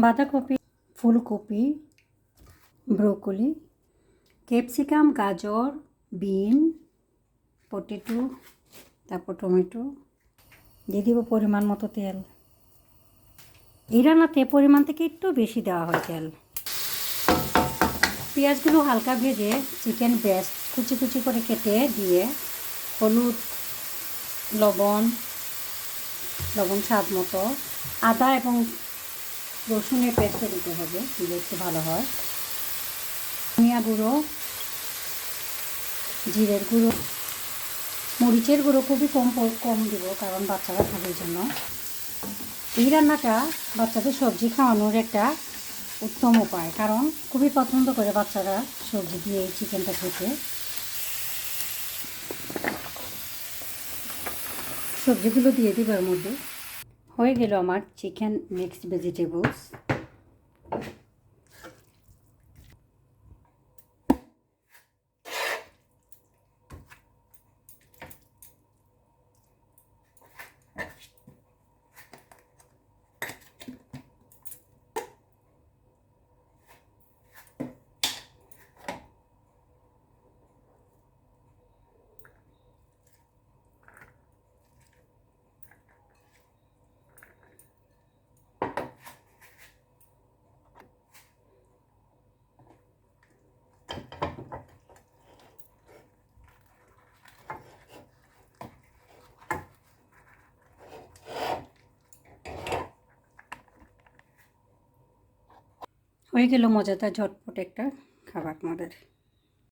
বাঁধাকপি, ফুলকপি, broccoli, capsicum, গাজর, বিন, পটেটো, তারপর টমেটো। দিয়ে দিব পরিমাণ মতো তেল। এই রান্নাতে পরিমাণ থেকে একটু বেশি দেওয়া হয় তেল। পেঁয়াজগুলো হালকা ভেজে চিকেন ব্রেস্ট কুচি কুচি করে কেটে দিয়ে হলুদ, লবণ লবণ স্বাদ মতো, আদা এবং রসুনের পেস্টে দিতে হবে, দিলে একটু ভালো হয়। ধনিয়া গুঁড়ো, জিরের গুঁড়ো, মরিচের গুঁড়ো খুবই কম কম দেবো কারণ বাচ্চারা খাবে এই জন্য। এই রান্নাটা বাচ্চাদের সবজি খাওয়ানোর একটা উত্তম উপায়, কারণ খুবই পছন্দ করে বাচ্চারা সবজি দিয়ে এই চিকেনটা খেতে। সবজিগুলো দিয়ে দিব মধ্যে। হয়ে গেল আমার চিকেন মিক্সড ভেজিটেবলস। হয়ে গেল মজাদার ঝটপট একটা খাবার আমাদের।